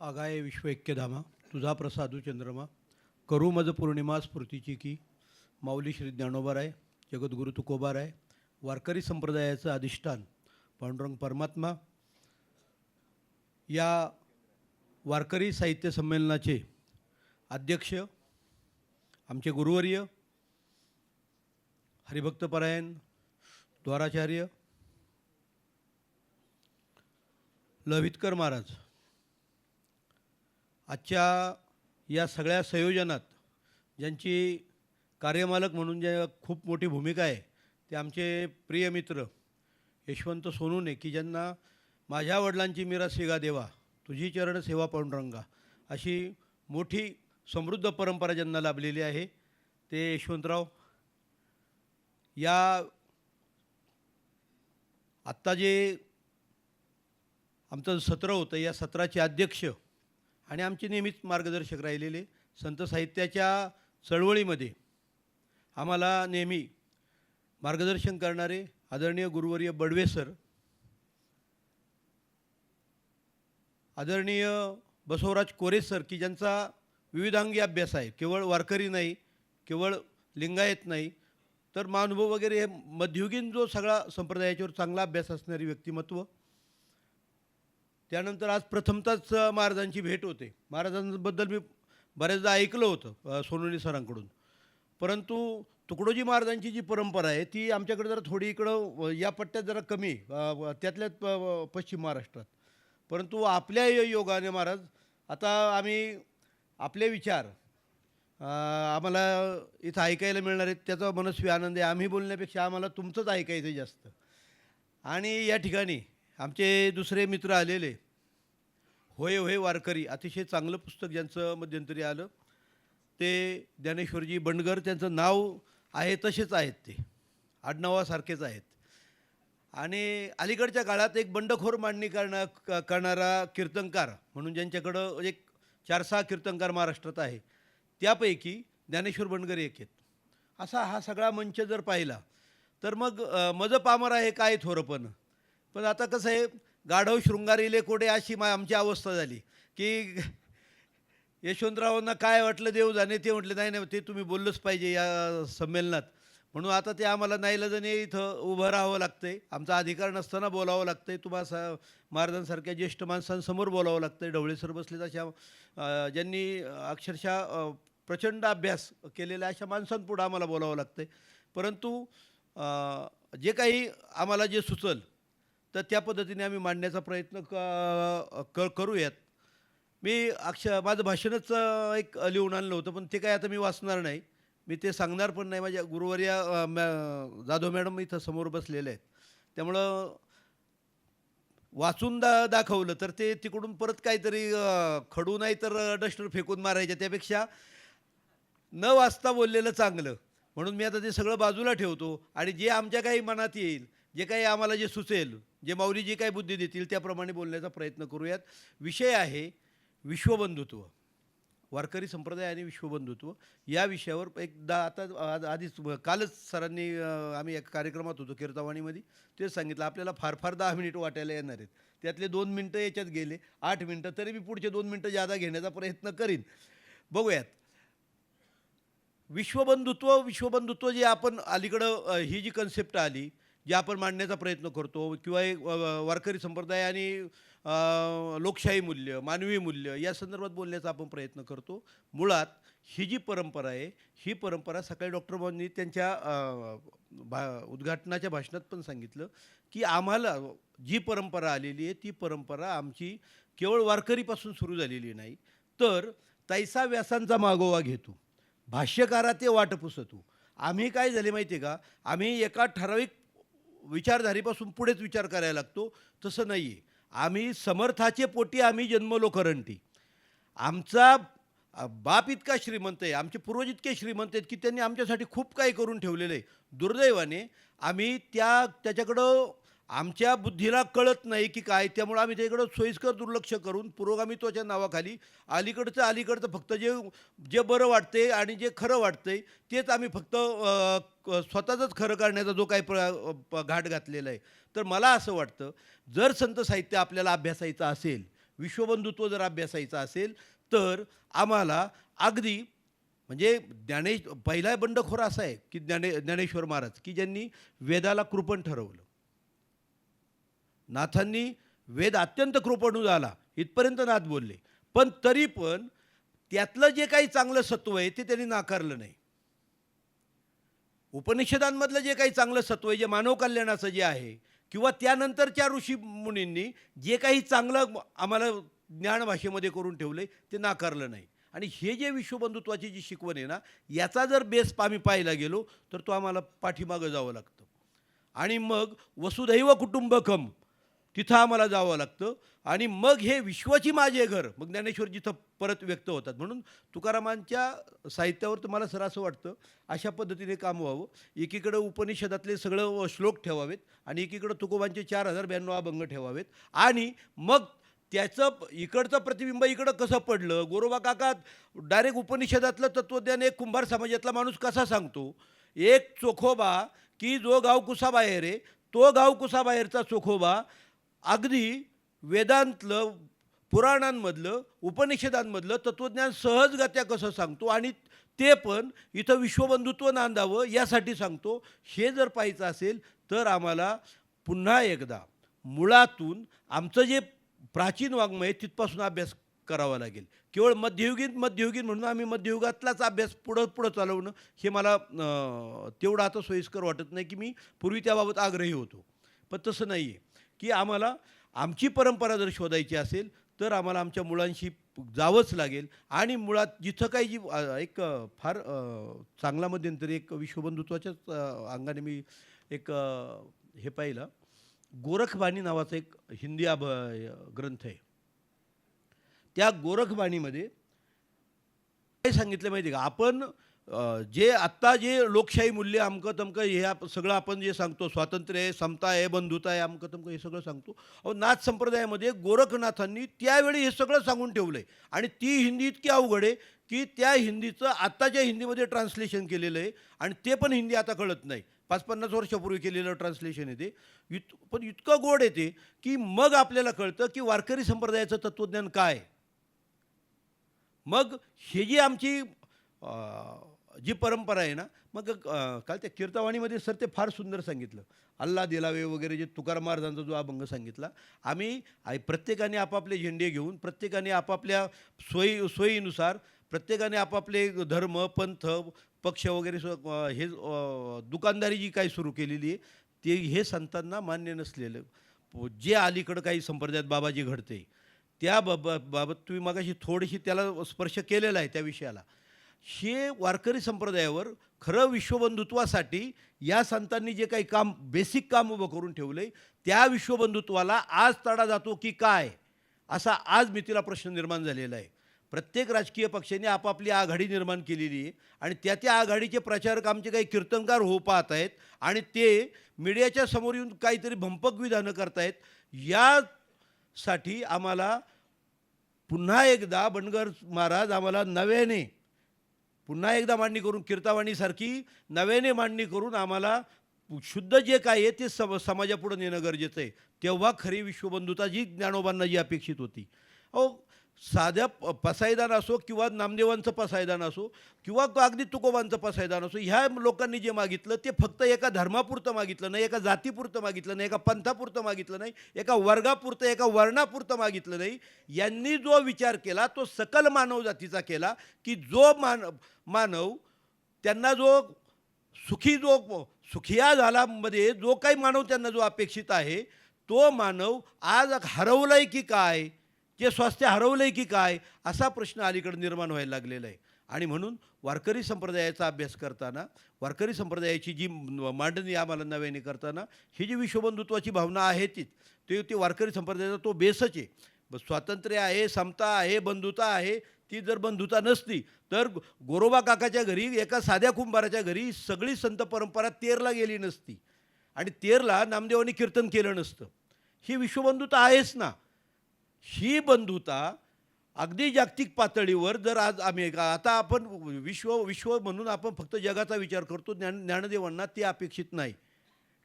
आगाय विश्व ऐक्यधामा तुझा प्रसादू चंद्रमा करू मज पौर्णिमा स्फूर्तीची की माऊली श्री ज्ञानोबाराय जगद्गुरु तुकोबाराय वारकरी संप्रदायाचं अधिष्ठान पांडुरंग परमात्मा या वारकरी साहित्य संमेलनाचे अध्यक्ष आमचे गुरुवर्य हरिभक्तपरायण द्वाराचार्य लवितकर महाराज. आजच्या या सगळ्या संयोजनात ज्यांची कार्यमालक म्हणून ज्या खूप मोठी भूमिका आहे ते आमचे प्रिय मित्र यशवंत सोनूने की ज्यांना माझ्या वडिलांची मीरा सेगा देवा तुझी चरण सेवा पांडुरंगा अशी मोठी समृद्ध परंपरा ज्यांना लाभलेली आहे ते यशवंतराव या आत्ता जे आमचं सत्र होतं या सत्राचे अध्यक्ष आणि आमचे नेहमीच मार्गदर्शक राहिलेले संत साहित्याच्या चळवळीमध्ये आम्हाला नेहमी मार्गदर्शन करणारे आदरणीय गुरुवर्य बडवे सर आदरणीय बसवराज कोरे सर की ज्यांचा विविधांगी अभ्यास आहे केवळ वारकरी नाही केवळ लिंगायत नाही तर महानुभव वगैरे हे मध्ययुगीन जो सगळा संप्रदायाच्यावर चांगला अभ्यास असणारी व्यक्तिमत्व त्यानंतर आज प्रथमतःच महाराजांची भेट होते. महाराजांबद्दल मी बऱ्याचदा ऐकलं होतं सोनोनी सरांकडून. परंतु तुकडोजी महाराजांची जी परंपरा आहे ती आमच्याकडे जरा थोडी इकडं या पट्ट्यात जरा कमी त्यातल्या प- पश्चिम महाराष्ट्रात. परंतु आपल्या योगाने महाराज आता आम्ही आपले विचार आम्हाला इथं ऐकायला मिळणार आहेत त्याचा मनस्वी आनंद आहे. आम्ही बोलण्यापेक्षा आम्हाला तुमचंच ऐकायचं जास्त. आणि या ठिकाणी आमचे दुसरे मित्र आलेले. होय होय वारकरी अतिशय चांगलं पुस्तक ज्यांचं मध्यंतरी आलं. ते ज्ञानेश्वरजी बंडगर त्यांचं नाव आहे तसेच आहेत ते. आडनावासारखेच आहेत. आणि अलीकडच्या काळात एक बंडखोर मांडणी करणा क- करणारा कीर्तनकार म्हणून ज्यांच्याकडं एक चार सहा कीर्तनकार महाराष्ट्रात आहे त्यापैकी ज्ञानेश्वर बंडगर एक आहेत. असा हा सगळा मंच जर पाहिला तर मग मज पामर आहे काय थोरपण पण आता कसं आहे गाढव शृंगारीले कोडे अशी मा आमची अवस्था झाली की यशवंतरावांना काय वाटलं देव जाणे ते म्हटले नाही नाही ते तुम्ही बोललंच पाहिजे या संमेलनात. म्हणून आता ते आम्हाला नाईलाजाने इथं उभं राहावं लागतं आहे आमचा अधिकार नसताना बोलावं लागतं आहे तुम्हाला सा महाराजांसारख्या ज्येष्ठ माणसांसमोर बोलावं लागतं आहे ढवळे सर बसलेत अशा ज्यांनी अक्षरशः प्रचंड अभ्यास केलेल्या अशा माणसांपुढं आम्हाला बोलावं लागतं आहे परंतु जे काही आम्हाला जे सुचल तर त्या पद्धतीने आम्ही मांडण्याचा प्रयत्न क क करूयात. मी अक्ष माझं भाषणच एक लिहून आणलं होतं पण ते काय आता मी वाचणार नाही. मी ते सांगणार पण नाही. माझ्या गुरुवर्या मॅ- जाधव मॅडम इथं समोर बसलेले आहेत. त्यामुळं वाचून दा दाखवलं तर ते तिकडून परत काहीतरी खडू नाही तर डस्टर फेकून मारायच्या त्यापेक्षा न वाचता बोललेलं चांगलं. म्हणून मी आता ते सगळं बाजूला ठेवतो आणि जे आमच्या काही मनात येईल जे काही आम्हाला जे सुचेल जे माऊली जी काही बुद्धी देतील त्याप्रमाणे बोलण्याचा प्रयत्न करूयात. विषय आहे विश्वबंधुत्व. वारकरी संप्रदाय आणि विश्वबंधुत्व या विषयावर एकदा आता आधीच कालच सरांनी आम्ही एका कार्यक्रमात होतो कीर्तवाणीमध्ये ते सांगितलं आपल्याला फार फार दहा मिनिट वाटायला येणार आहेत. त्यातले दोन मिनटं याच्यात गेले आठ मिनटं तरी मी पुढचे दोन मिनटं जादा घेण्याचा प्रयत्न करीन. बघूयात. विश्वबंधुत्व विश्वबंधुत्व जे आपण अलीकडं ही जी कन्सेप्ट आली जे आपण मांडण्याचा प्रयत्न करतो किंवा एक वारकरी संप्रदाय आणि लोकशाही मूल्य मानवी मूल्य या संदर्भात बोलण्याचा आपण प्रयत्न करतो. मुळात ही जी परंपरा आहे ही परंपरा सकाळी डॉक्टर बाबांनी त्यांच्या भा उद्घाटनाच्या भाषणात पण सांगितलं की आम्हाला जी परंपरा आलेली आहे ती परंपरा आमची केवळ वारकरीपासून सुरू झालेली नाही. तर तैसा व्यासांचा मागोवा घेतो. भाष्यकारा ते वाटपुसतो आम्ही काय झाले माहिती आहे का? आम्ही एका ठराविक विचारधारेपासून पुढेच विचार करायला लागतो. तसं नाही आहे आम्ही समर्थाचे पोटी आम्ही जन्मलो करंटी आमचा बाप इतका श्रीमंत आहे आमचे पूर्वज इतके श्रीमंत आहेत की त्यांनी आमच्यासाठी खूप काही करून ठेवलेलं आहे. दुर्दैवाने आम्ही त्या त्याच्याकडं आमच्या बुद्धीला कळत नाही की काय त्यामुळं आम्ही त्याच्याकडं सोयीस्कर दुर्लक्ष करून पुरोगामित्वाच्या नावाखाली अलीकडचं अलीकडचं फक्त जे जे बरं वाटते आणि जे खरं वाटतंय तेच आम्ही फक्त स्वतःचंच खरं करण्याचा जो काही प्र प- घाट घातलेला आहे. तर मला असं वाटतं जर संत साहित्य आपल्याला अभ्यासायचं असेल विश्वबंधुत्व जर अभ्यासायचं असेल तर आम्हाला अगदी म्हणजे ज्ञानेश पहिला बंडखोर असा आहे की ज्ञाने ज्ञानेश्वर महाराज की ज्यांनी वेदाला कृपण ठरवलं. नाथांनी वेद अत्यंत कृपणू झाला. इथपर्यंत नाथ बोलले. पण तरी पण त्यातलं जे काही चांगलं सत्व आहे ते त्यांनी नाकारलं नाही. उपनिषदांमधलं जे काही चांगलं सत्व आहे जे मानव कल्याणाचं जे आहे किंवा त्यानंतरच्या ऋषी मुनींनी जे काही चांगलं आम्हाला ज्ञान भाषेमध्ये करून ठेवलं ते नाकारलं नाही. आणि हे जे विश्वबंधुत्वाची जी शिकवण आहे ना याचा जर बेस आम्ही पाहायला गेलो तर तो आम्हाला पाठीमागं जावं लागतं. आणि मग वसुधैव कुटुंबकम तिथं आम्हाला जावं लागतं. आणि मग हे विश्वाची माझे घर. मग ज्ञानेश्वर जिथं परत व्यक्त होतात. म्हणून तुकारामांच्या साहित्यावर तुम्हाला सर असं वाटतं अशा पद्धतीने काम व्हावं. एकीकडं उपनिषदातले सगळं श्लोक ठेवावेत आणि एकीकडं तुकोबांचे चार हजार ब्याण्णव अभंग ठेवावेत. आणि मग त्याचं इकडचं प्रतिबिंब इकडं कसं पडलं? गोरोबा काका डायरेक्ट उपनिषदातलं तत्त्वज्ञान एक कुंभार समाजातला माणूस कसा सांगतो? एक चोखोबा की जो गाव कुसाबाहेर आहे तो गाव कुसाबाहेरचा चोखोबा अगदी वेदांतलं पुराणांमधलं उपनिषदांमधलं तत्त्वज्ञान सहजगत्या कसं सांगतो आणि ते पण इथं विश्वबंधुत्व नांदावं यासाठी सांगतो. हे जर पाहायचं असेल तर आम्हाला पुन्हा एकदा मुळातून आमचं जे प्राचीन वाङ्मय आहे तिथपासून अभ्यास करावा लागेल. केवळ मध्ययुगीन मध्ययुगीन म्हणून आम्ही मध्ययुगातलाच अभ्यास पुढं पुढं चालवणं हे मला तेवढं आता सोयीस्कर वाटत नाही की मी पूर्वी त्याबाबत आग्रही होतो. पण तसं नाही आहे की आम्हाला आमची परंपरा जर शोधायची असेल तर आम्हाला आमच्या मुलांशी जावंच लागेल. आणि मुळात जिथं काही जी एक फार चांगला मध्यंतरी एक विश्वबंधुत्वाच्याच अंगाने मी एक हे पाहिलं. गोरखबाणी नावाचा एक हिंदी अभ ग्रंथ आहे. त्या गोरखबाणीमध्ये काय सांगितलं माहिती आहे का? आपण जे आत्ता जे लोकशाही मूल्य अमकं तमकं हे आप सगळं आपण जे सांगतो स्वातंत्र्य आहे समता आहे बंधुता आहे अमकं तमकं हे सगळं सांगतो. अहो नाथ संप्रदायामध्ये गोरखनाथांनी त्यावेळी हे सगळं सांगून ठेवलं आहे आणि ती हिंदी इतकी अवघड आहे की त्या हिंदीचं आत्ताच्या हिंदीमध्ये ट्रान्सलेशन केलेलं आहे आणि ते पण हिंदी आता कळत नाही. पाच पन्नास वर्षापूर्वी केलेलं ट्रान्सलेशन येते इत पण इतकं गोड येते की मग आपल्याला कळतं की वारकरी संप्रदायाचं तत्त्वज्ञान काय मग हे जी आमची जी परंपरा आहे ना मग काल त्या कीर्तवाणीमध्ये सर ते फार सुंदर सांगितलं. अल्ला दिलावे वगैरे जे तुकाराम महाराजांचा जो अभंग सांगितला आम्ही प्रत्येकाने आपापले झेंडे घेऊन प्रत्येकाने आपापल्या सोयी सोयीनुसार प्रत्येकाने आपापले धर्म पंथ पक्ष वगैरे सु- हे दुकानदारी जी काही सुरू केलेली आहे ते हे संतांना मान्य नसलेलं. जे अलीकडं काही संप्रदायात बाबाजी घडते त्या बाब बाबत तुम्ही मगाशी थोडीशी त्याला स्पर्श केलेला आहे त्या विषयाला. हे वारकरी संप्रदायावर खरं विश्वबंधुत्वासाठी या संतांनी जे काही काम बेसिक काम उभं करून ठेवलं आहे त्या विश्वबंधुत्वाला आज तडा जातो की काय? असा आज मितीला प्रश्न निर्माण झालेला आहे. प्रत्येक राजकीय पक्षाने आपापली आघाडी निर्माण केलेली आहे आणि त्या त्या आघाडीचे प्रचारक आमचे काही कीर्तनकार हो पाहत आहेत आणि ते मीडियाच्या समोर येऊन काहीतरी भंपक विधानं करतायत यासाठी आम्हाला पुन्हा एकदा बनगर महाराज आम्हाला नव्याने पुन्हा एकदा मांडणी करून कीर्तावाणीसारखी नव्याने मांडणी करून आम्हाला शुद्ध जे काय आहे ते सम समाजापुढं नेणं गरजेचं आहे. तेव्हा खरी विश्वबंधुता जी ज्ञानोबांना जी अपेक्षित होती. अहो साध्या प- पसायदान असो किंवा नामदेवांचं पसायदान असो किंवा अगदी तुकोबांचं पसायदान असो ह्या लोकांनी जे मागितलं ते फक्त एका धर्मापुरतं मागितलं नाही एका जातीपुरतं मागितलं नाही एका पंथापुरतं मागितलं नाही एका वर्गापुरतं एका वर्णापुरतं मागितलं नाही. यांनी जो विचार केला तो सकल मानव जातीचा केला की जो मान मानव त्यांना जो सुखी जो सुखिया झाला मध्ये जो काही मानव त्यांना जो अपेक्षित आहे तो मानव आज हरवलाय की काय? जे स्वास्थ्य हरवलं आहे की काय असा प्रश्न अलीकडे निर्माण व्हायला लागलेला आहे. आणि म्हणून वारकरी संप्रदायाचा अभ्यास करताना वारकरी संप्रदायाची जी मांडणी आम्हाला नव्याने करताना ही जी विश्वबंधुत्वाची भावना आहे तीच. ते वारकरी संप्रदायाचा तो बेसच आहे. स्वातंत्र्य आहे समता आहे बंधुता आहे ती जर बंधुता नसती तर गोरोबा काकाच्या घरी एका साध्या कुंभाराच्या घरी सगळी संत परंपरा तेरला गेली नसती. आणि तेरला नामदेवाने कीर्तन केलं नसतं. ही विश्वबंधुता आहेच ना. ही बंधुता अगदी जागतिक पातळीवर जर आज आम्ही का आता आपण विश्व विश्व म्हणून आपण फक्त जगाचा विचार करतो ज्ञान ज्ञानदेवांना ते अपेक्षित नाही.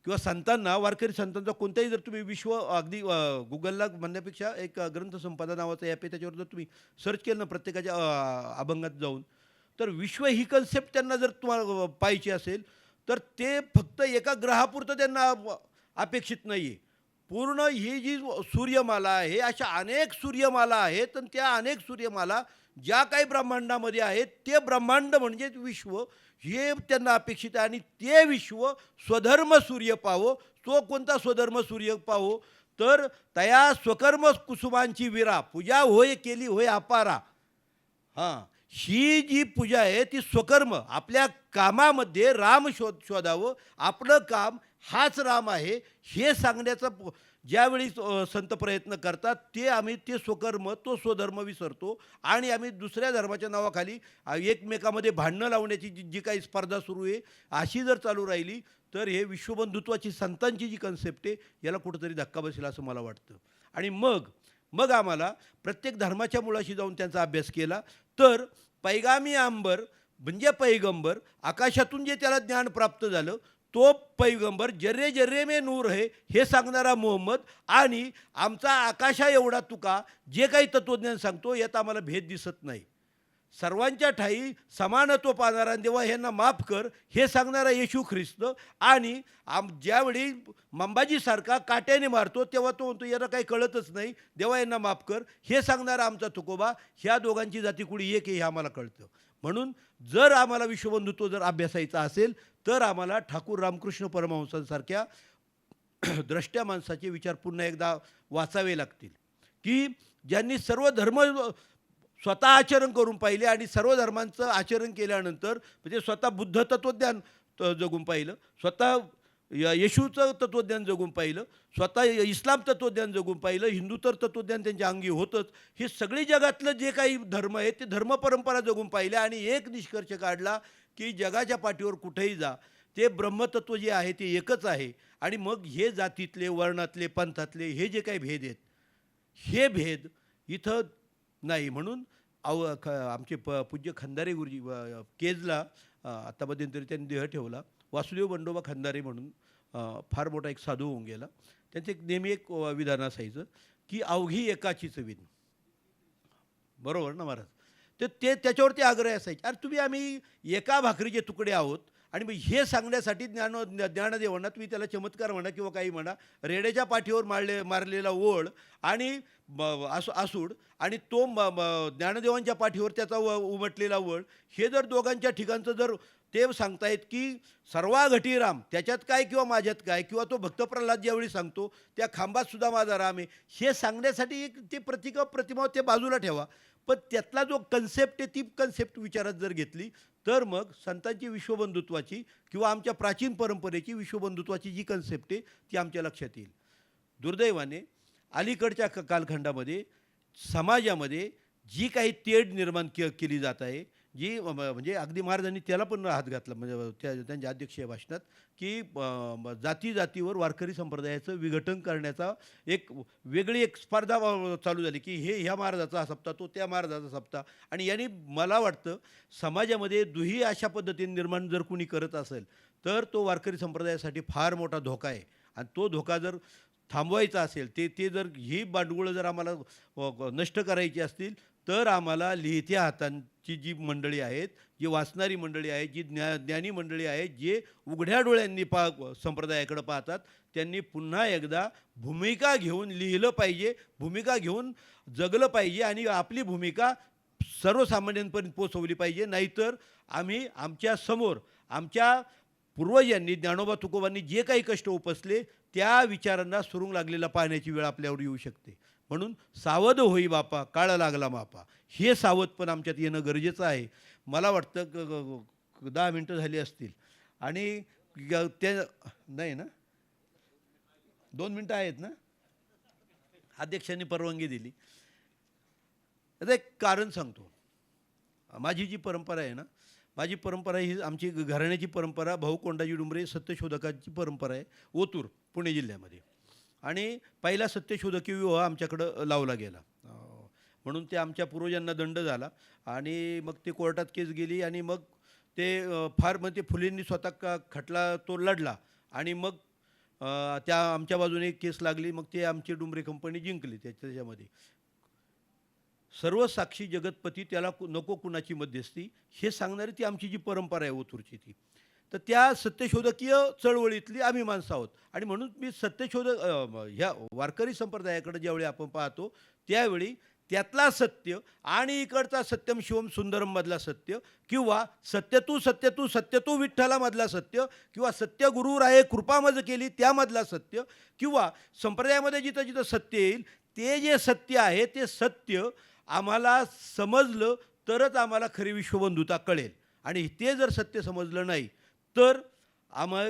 किंवा संतांना वारकरी संतांचा कोणताही जर तुम्ही विश्व अगदी गुगलला म्हणण्यापेक्षा एक ग्रंथसंपादा ग्रंथसंपदा नावाचा ॲप आहे त्याच्यावर जर तुम्ही सर्च केलं ना प्रत्येकाच्या अभंगात जाऊन तर विश्व ही कन्सेप्ट त्यांना जर तुम्हाला पाहिजे असेल तर ते फक्त एका ग्रहापुरतं त्यांना अपेक्षित नाही आहे पूर्ण ही जी सूर्यमाला आहे अशा अनेक सूर्यमाला आहेत आणि त्या अनेक सूर्यमाला ज्या काही ब्रह्मांडामध्ये आहेत ते ब्रह्मांड म्हणजेच विश्व हे त्यांना अपेक्षित आहे आणि ते विश्व स्वधर्म सूर्य पाहो तो कोणता स्वधर्म सूर्य पाहो तर तया स्वकर्म कुसुमांची विरा पूजा होय केली होय अपारा. हां ही जी पूजा आहे ती स्वकर्म आपल्या कामामध्ये राम शोध शोधावं आपलं काम हाच राम आहे. हे सांगण्याचा ज्यावेळी संत प्रयत्न करतात ते आम्ही ते स्वकर्म तो स्वधर्म विसरतो आणि आम्ही दुसऱ्या धर्माच्या नावाखाली एकमेकामध्ये भांडणं लावण्याची जी जी काही स्पर्धा सुरू आहे अशी जर चालू राहिली तर हे विश्वबंधुत्वाची संतांची जी कन्सेप्ट आहे याला कुठंतरी धक्का बसेल असं मला वाटतं. आणि मग मग आम्हाला प्रत्येक धर्माच्या मुळाशी जाऊन त्यांचा अभ्यास केला तर पैगामी आंबर म्हणजे पैगंबर आकाशातून जे त्याला ज्ञान प्राप्त झालं तो पैगंबर जर्रे जर्रे मे नूर आहे हे सांगणारा मोहम्मद आणि आमचा आकाशा एवढा तुका जे काही तत्त्वज्ञान सांगतो यात आम्हाला भेद दिसत नाही. सर्वांच्या ठाई समानत्व पाहणारा देवा ह्यांना माफ कर हे सांगणारा येशू ख्रिस्त आणि आम ज्यावेळी मंबाजीसारखा काट्याने मारतो तेव्हा तो म्हणतो यांना काही कळतच नाही देवा यांना माफ कर हे सांगणारा आमचा तुकोबा ह्या दोघांची जाती कुणी एक आहे हे आम्हाला कळतं. म्हणून जर आम्हाला विश्वबंधुत्व जर अभ्यासायचा असेल तर आम्हाला ठाकूर रामकृष्ण परमहंसांसारख्या द्रष्ट्या माणसाचे विचार पुन्हा एकदा वाचावे लागतील. की ज्यांनी सर्व धर्म स्वतः आचरण करून पाहिले आणि सर्व धर्मांचं आचरण केल्यानंतर म्हणजे स्वतः बुद्ध तत्त्वज्ञान त- जगून पाहिलं स्वतः य- येशूचं तत्त्वज्ञान जगून पाहिलं स्वतः इस्लाम तत्त्वज्ञान जगून पाहिलं हिंदू तर तत्त्वज्ञान त्यांच्या अंगी होतंच. हे सगळी जगातलं जे काही धर्म आहे ते धर्म परंपरा जगून पाहिले आणि एक निष्कर्ष काढला की जगाच्या पाठीवर कुठेही जा. ते ब्रह्मतत्व जे आहे ते एकच आहे. आणि मग हे जातीतले वर्णातले पंथातले हे जे काही भेद आहेत हे भेद इथं नाही म्हणून अव ख आमचे प पूज्य खंदारे गुरुजी केजला अ, मध्यंतरी त्यांनी देह ठेवला. वासुदेव बंडोबा खंदारे म्हणून फार मोठा एक साधू होऊन गेला. त्यांचं एक नेहमी एक विधान असायचं की अवघी एकाचीच विन. बरोबर ना महाराज? तर ते त्याच्यावरती आग्रह असायचे. अरे तुम्ही आम्ही एका भाकरीचे तुकडे आहोत आणि मग हे सांगण्यासाठी ज्ञान ज्ञानदेवांना तुम्ही त्याला चमत्कार म्हणा किंवा काही म्हणा रेड्याच्या पाठीवर मारले मारलेला ओळ आणि ब- आसूड आणि तो म- ज्ञानदेवांच्या पाठीवर त्याचा व उमटलेला वळ हे जर दोघांच्या ठिकाणचं जर ते सांगतायत की सर्वाघटी राम त्याच्यात काय किंवा माझ्यात काय किंवा तो भक्त प्रल्हाद ज्यावेळी सांगतो त्या खांबातसुद्धा माझा राम आहे. हे सांगण्यासाठी एक ते प्रतिक प्रतिमा ते बाजूला ठेवा. पण त्यातला जो कन्सेप्ट आहे ती कन्सेप्ट विचारात जर घेतली तर मग संतांची विश्वबंधुत्वाची किंवा आमच्या प्राचीन परंपरेची विश्वबंधुत्वाची जी कन्सेप्ट आहे ती आमच्या लक्षात येईल. दुर्दैवाने अलीकडच्या क कालखंडामध्ये समाजामध्ये जी काही तेढ निर्माण के केली जात आहे जी म्हणजे अगदी महाराजांनी त्याला पण हात घातला म्हणजे त्या त्यांच्या अध्यक्षीय भाषणात की जाती जातीवर वारकरी संप्रदायाचं विघटन करण्याचा एक वेगळी एक स्पर्धा चालू झाली की हे ह्या महाराजाचा सप्ताह तो त्या महाराजाचा सप्ताह. आणि यांनी मला वाटतं समाजामध्ये दुही अशा पद्धतीने निर्माण जर कुणी करत असेल तर तो वारकरी संप्रदायासाठी फार मोठा धोका आहे. आणि तो धोका जर थांबवायचा असेल ते ते जर ही बांडगुळं जर आम्हाला नष्ट करायची असतील तर आम्हाला लिहित्या हातांची जी मंडळी आहेत जी वाचणारी मंडळी आहेत जी ज्ञा ज्ञानी मंडळी आहेत जे उघड्या डोळ्यांनी पा संप्रदायाकडे पाहतात त्यांनी पुन्हा एकदा भूमिका घेऊन लिहिलं पाहिजे भूमिका घेऊन जगलं पाहिजे आणि आपली भूमिका सर्वसामान्यांपर्यंत पोचवली पाहिजे. नाहीतर आम्ही आमच्यासमोर आमच्या पूर्वजांनी ज्ञानोबा तुकोबांनी जे काही कष्ट उपसले त्या विचारांना सुरुंग लागलेला पाहण्याची वेळ आपल्यावर येऊ शकते. म्हणून सावध होई बापा काळ लागला बापा. हे सावध पण आमच्यात येणं गरजेचं आहे. मला वाटतं दहा मिनटं झाली असतील. आणि ते नाही ना? दोन मिनटं आहेत ना? अध्यक्षांनी परवानगी दिली. आता एक कारण सांगतो. माझी जी परंपरा आहे ना माझी परंपरा ही आमची घराण्याची परंपरा भाऊ कोंडाजी डुंबरे सत्यशोधकाची परंपरा आहे ओतूर पुणे जिल्ह्यामध्ये. आणि पहिला सत्यशोधकी विवाह आमच्याकडं लावला गेला. म्हणून ते आमच्या पूर्वजांना दंड झाला आणि मग ते कोर्टात केस गेली आणि मग ते फार मग ते फुलेंनी स्वतः का खटला तो लढला आणि मग त्या आमच्या बाजूने एक केस लागली मग ते आमची डुमरे कंपनी जिंकली त्याच्यामध्ये. सर्व साक्षी जगतपती त्याला नको कुणाची मध्यस्थी हे सांगणारी ती आमची जी परंपरा आहे ओतूरची ती. तर त्या सत्यशोधकीय चळवळीतली आम्ही माणसं आहोत. आणि म्हणून मी सत्यशोधक ह्या वारकरी संप्रदायाकडे ज्यावेळी आपण पाहतो त्यावेळी त्यातला सत्य आणि इकडचा सत्यम शिवम सुंदरम मधला सत्य किंवा सत्य तू सत्य तू सत्य तू विठ्ठलामधला सत्य किंवा सत्य गुरु राये कृपा केली त्यामधला सत्य किंवा संप्रदायामध्ये जिथं जिथं सत्य येईल ते जे सत्य आहे ते सत्य आम्हाला समजलं तरच आम्हाला खरी विश्वबंधुता कळेल. आणि ते जर सत्य समजलं नाही तर आम्हा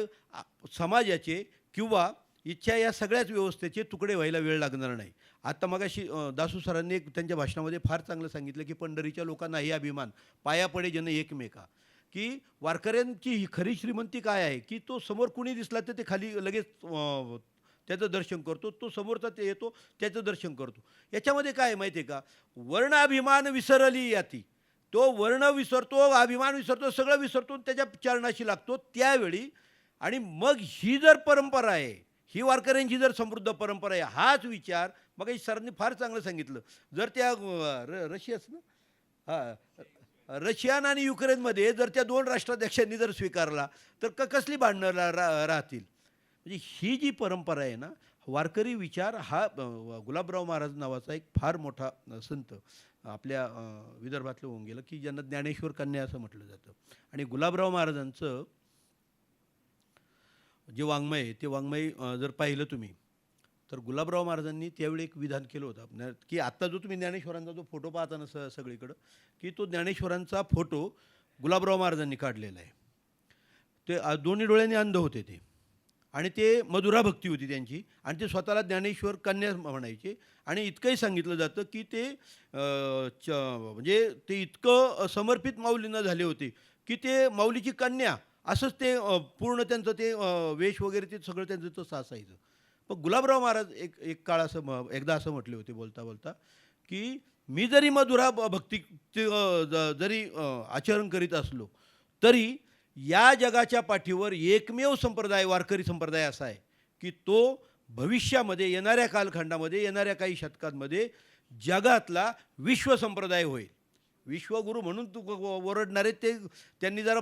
समाजाचे किंवा इच्छा या सगळ्याच व्यवस्थेचे तुकडे व्हायला वेळ लागणार नाही. आता मगाशी दासू सरांनी एक त्यांच्या भाषणामध्ये फार चांगलं सांगितलं की पंढरीच्या लोकांनाही अभिमान पाया पडे जन एकमेका. की वारकऱ्यांची ही खरी श्रीमंती काय आहे? की तो समोर कुणी दिसला तर ते खाली लगेच त्याचं दर्शन करतो तो समोरचा ते येतो त्याचं दर्शन करतो. याच्यामध्ये काय आहे माहिती आहे का? वर्णाभिमान विसरली याती. तो वर्ण विसरतो अभिमान विसरतो सगळं विसरतो आणि त्याच्या चरणाशी लागतो. त्यावेळी आणि मग ही जर परंपरा आहे ही वारकऱ्यांची जर समृद्ध परंपरा आहे हाच विचार मग सरांनी फार चांगलं सांगितलं. जर त्या र रशियाच ना? हां रशियान आणि युक्रेनमध्ये जर त्या दोन राष्ट्राध्यक्षांनी जर स्वीकारला तर क कसली भांडणं रा रा- राहतील? म्हणजे ही जी परंपरा आहे ना वारकरी विचार हा गुलाबराव महाराज नावाचा एक फार मोठा संत. आपल्या विदर्भातलं होऊन गेलं की ज्यांना ज्ञानेश्वर कन्या असं म्हटलं जातं. आणि गुलाबराव महाराजांचं जे वाङ्मय आहे ते वाङ्मय जर पाहिलं तुम्ही तर गुलाबराव महाराजांनी त्यावेळी एक विधान केलं होतं. की आत्ता जो तुम्ही ज्ञानेश्वरांचा जो फोटो पाहता ना स सगळीकडं की तो ज्ञानेश्वरांचा फोटो गुलाबराव महाराजांनी काढलेला आहे. ते दोन्ही डोळ्यांनी अंध होते ते. आणि ते मधुरा भक्ती होती त्यांची. आणि ते स्वतःला ज्ञानेश्वर कन्या म्हणायचे. आणि इतकंही सांगितलं जातं की ते च म्हणजे ते इतकं समर्पित माऊलींना झाले होते की ते माऊलीची कन्या असंच ते पूर्ण त्यांचं ते वेश वगैरे ते सगळं त्यांचं तसं असायचं. पण गुलाबराव महाराज एक एक काळ असं एकदा असं म्हटले होते बोलता बोलता की मी जरी मधुरा भक्ती ते, ज- जरी आचरण करीत असलो तरी या जगाच्या पाठीवर एकमेव संप्रदाय वारकरी संप्रदाय असा आहे की तो भविष्यामध्ये येणाऱ्या कालखंडामध्ये येणाऱ्या काही शतकांमध्ये जगातला विश्व संप्रदाय होईल. विश्वगुरू म्हणून तू ओरडणारे ते त्यांनी जरा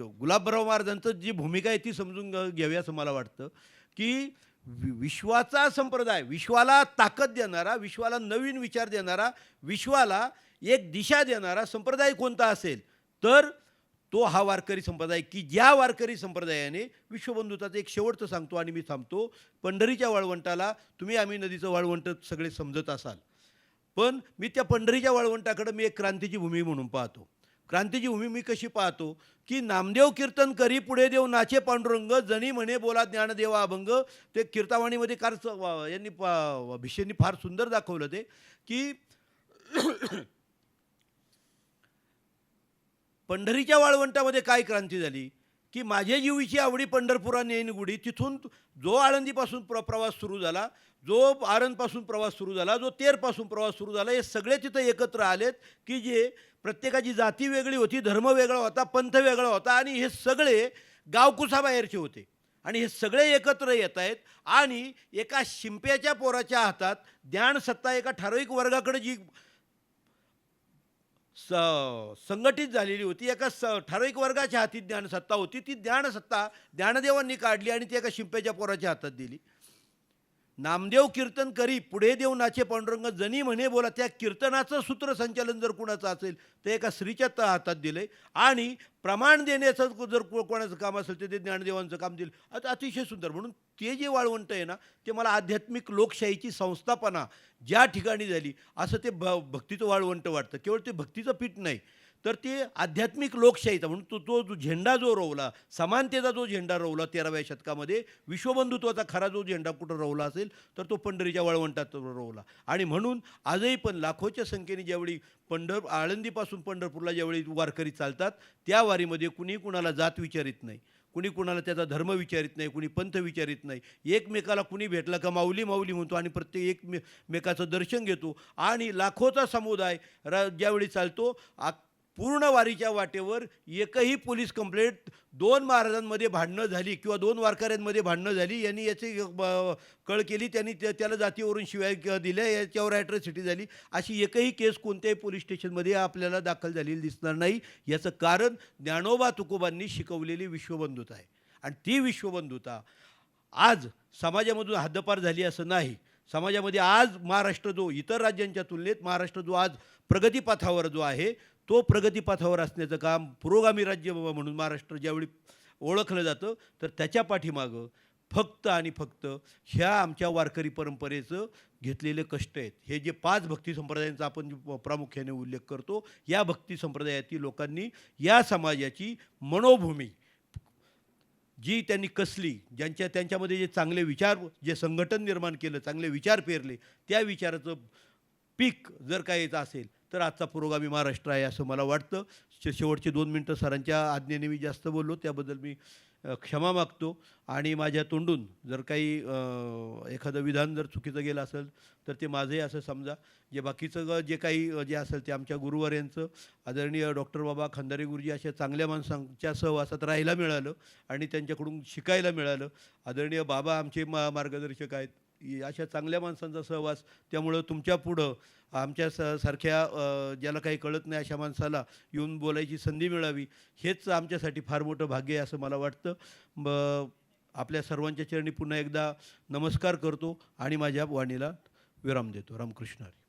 गुलाबराव महाराजांचं जी भूमिका आहे ती समजून घ- घ्यावी असं मला वाटतं की वि- विश्वाचा संप्रदाय विश्वाला ताकद देणारा विश्वाला नवीन विचार देणारा विश्वाला एक दिशा देणारा संप्रदाय कोणता असेल तर तो हा वारकरी संप्रदाय की ज्या वारकरी संप्रदायाने विश्वबंधुताचं एक शेवटचं सांगतो आणि मी थांबतो. पंढरीच्या वाळवंटाला तुम्ही आम्ही नदीचं वाळवंट सगळे समजत असाल. पण मी त्या पंढरीच्या वाळवंटाकडे मी एक क्रांतीची भूमी म्हणून पाहतो. क्रांतीची भूमी मी कशी पाहतो? की नामदेव कीर्तन करी पुढे देव नाचे पांडुरंग जणी म्हणे बोला ज्ञानदेवा अभंग. ते कीर्तावाणीमध्ये कार यांनी पा- फार सुंदर दाखवलं ते की पंढरीच्या वाळवंटामध्ये काय क्रांती झाली? की माझ्या जीवीची आवडी पंढरपुरा गुढी तिथून जो आळंदीपासून प्र प्रवास सुरू झाला जो आरणपासून प्रवास सुरू झाला जो तेरपासून प्रवास सुरू झाला हे सगळे तिथं एकत्र आलेत की जे प्रत्येकाची जाती वेगळी होती धर्म वेगळा होता पंथ वेगळा होता आणि हे सगळे गावकुसाबाहेरचे होते. आणि हे सगळे एकत्र येत आहेत आणि एका शिंप्याच्या पोराच्या हातात ज्ञानसत्ता एका ठराविक वर्गाकडे जी स संघटित झालेली होती. एका स ठराविक वर्गाच्या हाती ज्ञानसत्ता होती. ती ज्ञानसत्ता ज्ञानदेवांनी काढली आणि ती एका शिंप्याच्या पोराच्या हातात दिली. नामदेव कीर्तन करी पुढे देव नाचे पांडुरंग जनी म्हणे बोला. त्या कीर्तनाचं सूत्रसंचालन जर कुणाचं असेल तर एका स्त्रीच्या त- हातात दिलंय आणि प्रमाण देण्याचं जर को- कोणाचं काम असेल तर ते ज्ञानदेवांचं काम दिलं. आता अतिशय सुंदर. म्हणून ते जे वाळवंट आहे ना ते मला आध्यात्मिक लोकशाहीची संस्थापना ज्या ठिकाणी झाली असं ते भ भक्तीचं वाळवंट वाटतं. केवळ ते भक्तीचं पीठ नाही तर ते आध्यात्मिक लोकशाहीचा म्हणून तो तो जो झेंडा जो रोवला समानतेचा जो झेंडा रोवला तेराव्या शतकामध्ये विश्वबंधुत्वाचा खरा जो झेंडा कुठं रोवला असेल तर तो पंढरीच्या वाळवंटात रोवला. आणि म्हणून आजही पण लाखोच्या संख्येने ज्यावेळी पंढर आळंदीपासून पंढरपूरला ज्यावेळी वारकरी चालतात त्या वारीमध्ये कुणी कुणाला जात विचारित नाही. कुणी कुणाला त्याचा धर्म विचारित नाही कुणी पंथ विचारित नाही. एकमेकाला कुणी भेटला का माऊली माऊली म्हणतो आणि प्रत्येक एकमेकाचं दर्शन घेतो. आणि लाखोचा समुदाय रा ज्यावेळी चालतो आ पूर्ण वारीच्या वाटेवर एकही पोलीस कंप्लेंट दोन महाराजांमध्ये भांडणं झाली किंवा दोन वारकऱ्यांमध्ये भांडणं झाली यांनी याची ब- कळ केली त्यांनी त्या- त्याला जातीवरून शिवाय दिल्या याच्यावर ॲट्रॉसिटी झाली. अशी एकही केस कोणत्याही पोलीस स्टेशनमध्ये आपल्याला दाखल झालेली दिसणार नाही. याचं कारण ज्ञानोबा तुकोबांनी शिकवलेली विश्वबंधुता आहे. आणि ती विश्वबंधुता आज समाजामधून हद्दपार झाली असं नाही. समाजामध्ये आज महाराष्ट्र जो इतर राज्यांच्या तुलनेत महाराष्ट्र जो आज प्रगतीपथावर जो आहे तो प्रगतीपथावर असण्याचं काम पुरोगामी राज्य म्हणून महाराष्ट्र ज्यावेळी ओळखलं जातं तर त्याच्या पाठीमागं फक्त आणि फक्त ह्या आमच्या वारकरी परंपरेचं घेतलेले कष्ट आहेत. हे जे पाच भक्ती संप्रदायांचा आपण प्रामुख्याने उल्लेख करतो या भक्ती संप्रदायातील लोकांनी या समाजाची मनोभूमी जी त्यांनी कसली ज्यांच्या त्यांच्यामध्ये जे चांगले विचार जे संघटन निर्माण केलं चांगले विचार पेरले त्या विचाराचं पीक जर काय येत असेल तर आजचा पुरोगामी महाराष्ट्र आहे असं मला वाटतं. शेवटचे दोन मिनटं सरांच्या आज्ञेने मी जास्त बोललो त्याबद्दल मी क्षमा मागतो. आणि माझ्या तोंडून जर काही एखादं विधान जर चुकीचं गेलं असेल तर ते माझंही असं समजा. जे बाकीचं ग- जे काही जे असेल ते आमच्या गुरुवार यांचं. आदरणीय डॉक्टर बाबा खंदारे गुरुजी अशा चांगल्या माणसांच्या सहवासात राहायला मिळालं आणि त्यांच्याकडून शिकायला मिळालं. आदरणीय बाबा आमचे मा मार्गदर्शक आहेत. अशा चांगल्या माणसांचा सहवास त्यामुळं तुमच्या पुढं आमच्या स सारख्या ज्याला काही कळत नाही अशा माणसाला येऊन बोलायची संधी मिळावी हेच आमच्यासाठी फार मोठं भाग्य आहे असं मला वाटतं. ब आपल्या सर्वांच्या चरणी पुन्हा एकदा नमस्कार करतो आणि माझ्या वाणीला विराम देतो. रामकृष्ण हरी.